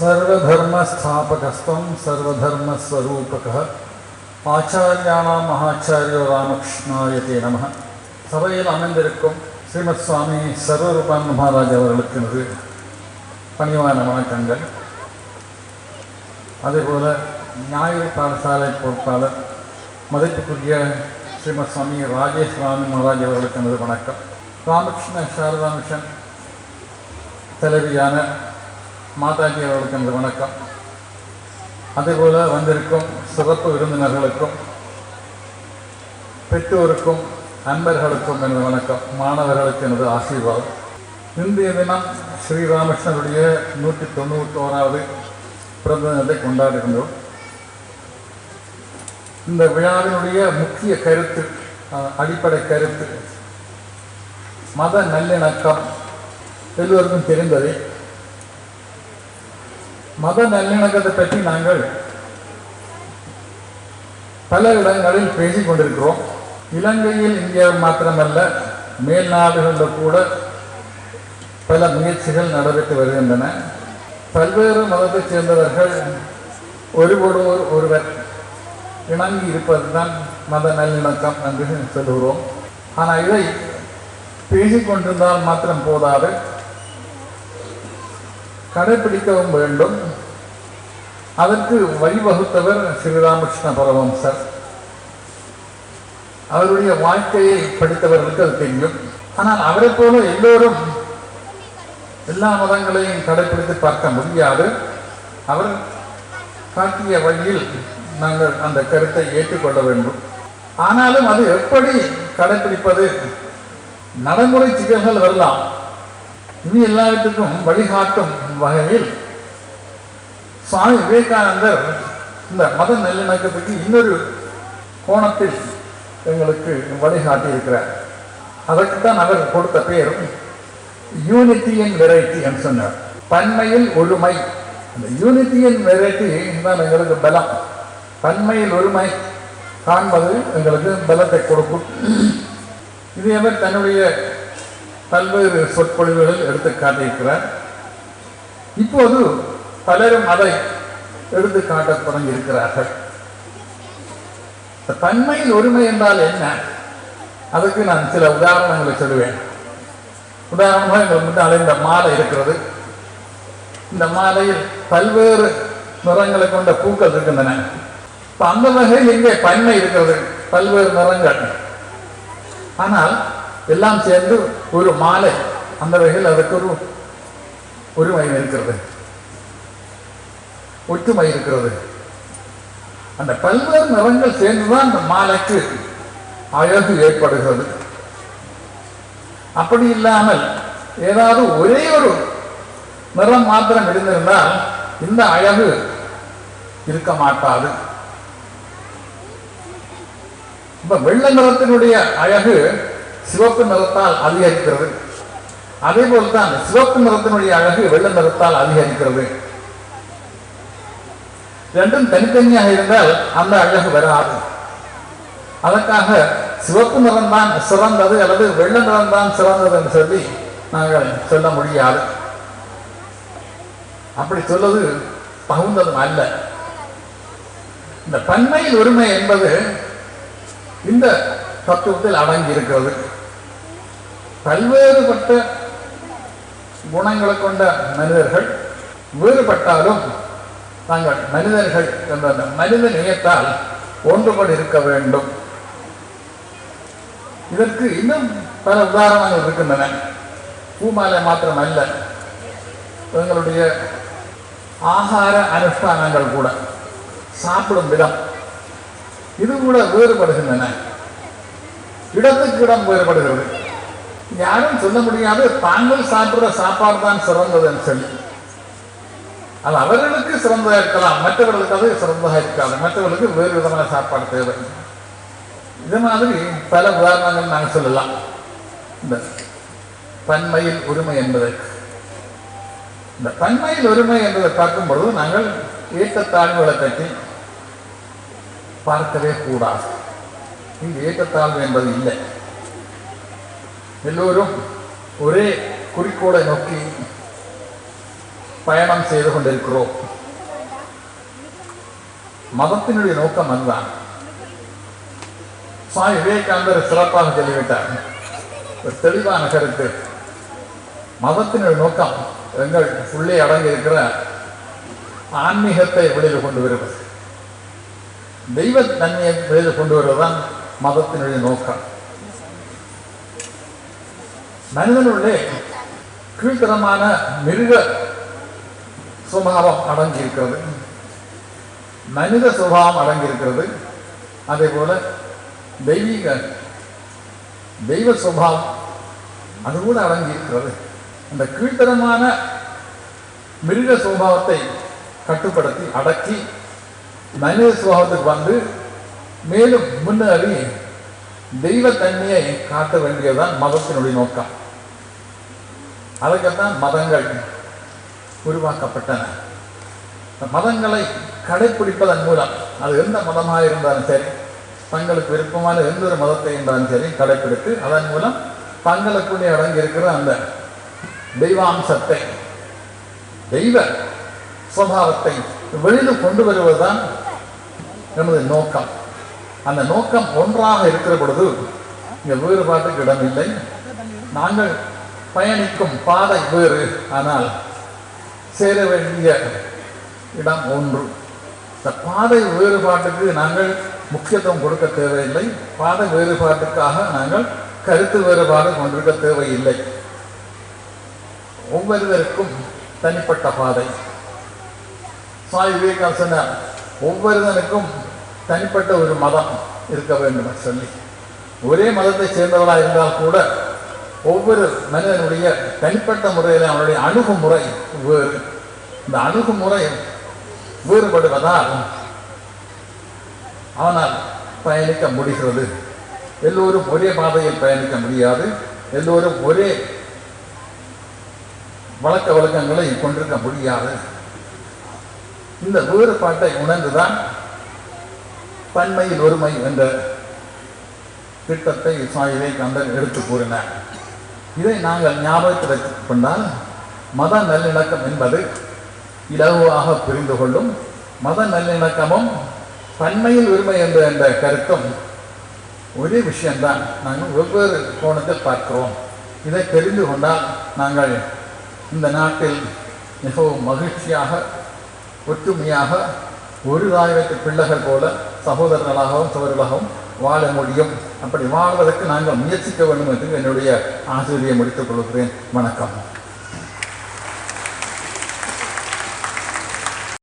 सर्वधर्मस्थापकस्त्वं सर्वधर्मस्वरूपकः ஆச்சாரியானா மகாச்சாரியோ ராமகிருஷ்ணாயதே நம சபையில் அமைந்திருக்கும் ஸ்ரீமத் சுவாமி சர்வரூபான் மகாராஜ் அவர்களுக்கு எனது பணிவான வணக்கங்கள் அதேபோல ஞாயிறு பாடசாலை பொறுப்பாளர் மதிப்புக்குரிய ஸ்ரீமத் சுவாமி ராஜேஷ் ராமி மகாராஜ் அவர்களுக்கு எனது வணக்கம் ராமகிருஷ்ண சாரதா மிஷன் தலைவியான மாதாஜி அவர்களுக்கு எனது வணக்கம். அதேபோல வந்திருக்கும் சிறப்பு விருந்தினர்களுக்கும் பெற்றோருக்கும் அன்பர்களுக்கும் எனது வணக்கம். மாணவர்களுக்கு எனது ஆசீர்வாதம். இன்றைய தினம் ஸ்ரீராமகிருஷ்ணனுடைய நூற்றி தொண்ணூற்றோராவது பிறந்த தினத்தை கொண்டாடுகின்றோம். இந்த விழாவினுடைய முக்கிய கருத்து அடிப்படை கருத்து மத நல்லிணக்கம் எல்லோருக்கும் தெரிந்ததே. மத நல்லிணக்கத்தை பற்றி நாங்கள் பல இடங்களில் பேசிக் கொண்டிருக்கிறோம் இலங்கையில் இந்தியாவில் மாத்திரமல்ல மேல் நாடுகளில் கூட பல முயற்சிகள் நடைபெற்று வருகின்றன. பல்வேறு மதத்தைச் சேர்ந்தவர்கள் ஒருவரோடு ஒருவர் இணங்கி இருப்பதுதான் மத நல்லிணக்கம் என்று சொல்கிறோம் ஆனால் இதை பேசிக்கொண்டிருந்தால் மாத்திரம் போதாது. கடைபிடிக்கவும் வேண்டும். அதற்கு வழிவகுத்தவர் ஸ்ரீராமகிருஷ்ண பரமம்சர் அவருடைய வாழ்க்கையை படித்தவர்களுக்கு அது தெரியும். ஆனால் அவரை போல எல்லோரும் எல்லா மதங்களையும் கடைபிடித்து பார்க்க முடியாது. அவர் காட்டிய வழியில் நாங்கள் அந்த கருத்தை ஏற்றுக்கொள்ள வேண்டும். ஆனாலும் அது எப்படி கடைபிடிப்பது? நடைமுறை சிக்கல்கள் வரலாம். இனி எல்லாவற்றுக்கும் வழிகாட்டும் வகையில் சுவாமி விவேகானந்தர் இந்த மத நல்லிணக்கத்துக்கு இன்னொரு கோணத்தில் எங்களுக்கு வழிகாட்டியிருக்கிறார். அதற்கு அதற்குத்தான் அவர் கொடுத்த பேர் யூனிட்டி அண்ட் வெரைட்டி என்று சொன்னார். பன்மையில் ஒருமை அந்த யூனிட்டி அண்ட் வெரைட்டி தான் எங்களுக்கு பலம். பன்மையில் ஒருமை காண்பது எங்களுக்கு பலத்தை கொடுக்கும். இதே அவர் தன்னுடைய பல்வேறு சொற்பொழிவுகள் எடுத்து காட்டியிருக்கிறார். இப்போது பலரும் அதை எடுத்து காட்டத் தொடங்கி இருக்கிறார்கள் தன்மையின் தன்மையில் ஒருமை என்றால் என்ன? அதுக்கு நான் சில உதாரணங்களை சொல்லுவேன். உதாரணமாக எங்களுக்கு முன்னாலே இந்த மாலை இருக்கிறது. இந்த மாலையில் பல்வேறு நிறங்களை கொண்ட பூக்கள் இருக்கின்றன. இப்போ அந்த வகையில் இங்கே பன்மை இருக்கிறது? பல்வேறு நிறங்கள். ஆனால் எல்லாம் சேர்ந்து ஒரு மாலை அந்த வகையில் அதுக்கு ஒரு ஒருமை இருக்கிறது. ஒற்றுமை இருக்கிறது. அந்த பல்வேறு நிறங்கள் சேர்ந்துதான் அந்த மாலைக்கு அழகு ஏற்படுகிறது. அப்படி இல்லாமல் ஏதாவது ஒரே ஒரு நிறம் மாத்திரம் இருந்திருந்தால் இந்த அழகு இருக்க மாட்டாது. இப்ப வெள்ளை நிறத்தினுடைய அழகு சிவப்பு நிறத்தால் அதிகரிக்கிறது. அதே போல்தான் சிவப்பு நிறத்தினுடைய அழகு வெள்ள நிறத்தால் அதிகரிக்கிறது. ரெண்டும் தனித்தனியாக இருந்தால் அந்த அழகு வராது. அதற்காக சிவப்பு நிறம்தான் சிறந்தது அல்லது வெள்ளை நிறம்தான் சிறந்தது என்று சொல்லி நாங்கள் சொல்ல முடியாது. அப்படி சொல்வது தகுந்ததும் அல்ல. இந்த பன்மையில் ஒருமை என்பது இந்த தத்துவத்தில் அடங்கி இருக்கிறது பல்வேறுபட்ட குணங்களை கொண்ட மனிதர்கள் வேறுபட்டாலும் நாங்கள் மனிதர்கள் என்ற மனித நேயத்தால் ஒன்றுபடி இருக்க வேண்டும். இதற்கு இன்னும் பல உதாரணங்கள் இருக்கின்றன. பூமாலை மாத்திரம் அல்ல எங்களுடைய ஆகார அனுஷ்டானங்கள் கூட சாப்பிடும் விதம். இது கூட வேறுபடுகின்றன. இடத்துக்கு இடம் வேறுபடுகிறது. யாரும் சொல்ல முடியாது தாங்கள் சாப்பிடுற சாப்பாடு தான் சிறந்ததுன்னு சொல்லி. அது அவர்களுக்கு சிறந்ததாக இருக்கலாம் மற்றவர்களுக்கு அது சிறந்ததாக இருக்காது மற்றவர்களுக்கு வேறு விதமான சாப்பாடு தேவை. இது மாதிரி பல உதாரணங்கள் நாங்கள் சொல்லலாம். இந்த பன்மையில் உரிமை என்பதை. இந்த பன்மையில் உரிமை என்பதை பார்க்கும் பொழுது நாங்கள் ஏற்றத்தாழ்வுகளை பற்றி பார்க்கவே கூடாது. இங்கு ஏற்றத்தாழ்வு என்பது இல்லை. எல்லோரும் ஒரே குறிக்கோளை நோக்கி பயணம் செய்து கொண்டிருக்கிறோம் மதத்தினுடைய நோக்கம் அதுதான் சுவாமி விவேகானந்தர் சிறப்பாக சொல்லிவிட்டார் ஒரு தெளிவான கருத்து மதத்தினுடைய நோக்கம் எங்கள் உள்ளே அடங்கி இருக்கிற ஆன்மீகத்தை வெளியில் கொண்டு வருவது தெய்வ தன்மையை வெளியில் கொண்டு வருவதுதான் மதத்தினுடைய நோக்கம் மனிதனுள்ளே கீழ்த்தரமான மிருக சுபாவம் அடங்கியிருக்கிறது. மனித சுபாவம் அடங்கியிருக்கிறது. அதே போல தெய்வீக தெய்வ சுபாவம் அது கூட அடங்கியிருக்கிறது. அந்த கீழ்த்தரமான மிருக சுபாவத்தை கட்டுப்படுத்தி அடக்கி மனித சுபாவத்துக்கு வந்து மேலும் முன்னேறி தெய்வத்தன்மையை காட்ட வேண்டியதுதான் மதத்தினுடைய நோக்கம். அதற்குத்தான் மதங்கள் உருவாக்கப்பட்டன. இந்த மதங்களை கடைப்பிடிப்பதன் மூலம் அது எந்த மதமாக இருந்தாலும் சரி தங்களுக்கு விருப்பமான எந்த ஒரு மதத்தை இருந்தாலும் சரி கடைப்பிடித்து அதன் மூலம் தங்களுக்குள்ளே அடங்கி இருக்கிற அந்த தெய்வாம்சத்தை தெய்வ சுவாவத்தை வெளியில் கொண்டு வருவதுதான் எனது நோக்கம். அந்த நோக்கம் ஒன்றாக இருக்கிற பொழுது இங்கே வேறுபாட்டுக்கு இடமில்லை. நாங்கள் பயணிக்கும் பாதை வேறு. ஆனால் சேர வேண்டிய இடம் ஒன்று. இந்த பாதை வேறுபாட்டுக்கு நாங்கள் முக்கியத்துவம் கொடுக்க தேவையில்லை. பாதை வேறுபாட்டுக்காக நாங்கள் கருத்து வேறுபாடு கொண்டிருக்க தேவையில்லை. ஒவ்வொருவருக்கும் தனிப்பட்ட பாதை. சுவாமி விவேகானந்தர் சொன்னார் ஒவ்வொருவனுக்கும் தனிப்பட்ட ஒரு மதம் இருக்க வேண்டும் சொல்லி. ஒரே மதத்தை சேர்ந்தவராக இருந்தால் கூட ஒவ்வொரு மனிதனுடைய தனிப்பட்ட முறையில் அவனுடைய அணுகுமுறை வேறு. இந்த அணுகுமுறை வேறுபடுவதால் அவனால் பயணிக்க முடிகிறது. எல்லோரும் ஒரே பாதையில் பயணிக்க முடியாது. எல்லோரும் ஒரே வழக்க வழக்கங்களை கொண்டிருக்க முடியாது. இந்த வேறுபாட்டை உணர்ந்துதான் பன்மையில் ஒருமை என்ற திட்டத்தை சுவாமி கந்தன் எடுத்து கூறினார். இதை நாங்கள் ஞாபகத்தில் வைத்துக் கொண்டால் மத நல்லிணக்கம் என்பது இலகுவாக புரிந்து கொள்ளும் மத நல்லிணக்கமும் தன்மையில் உரிமை என்ற என்ற கருத்தும் ஒரே விஷயம்தான். நாங்கள் வெவ்வேறு கோணத்தில் பார்க்கிறோம். இதை தெரிந்து கொண்டால் நாங்கள் இந்த நாட்டில் மிகவும் மகிழ்ச்சியாக ஒற்றுமையாக ஒரு தாயிரத்து பிள்ளைகள் போல சகோதரர்களாகவும் சகோதரர்களாகவும் வாழ முடியும். அப்படி வாழ்வதற்கு நாங்கள் முயற்சிக்க வேண்டும் என்று என்னுடைய ஆசிரியை முடித்துக் கொள்கிறேன். வணக்கம்.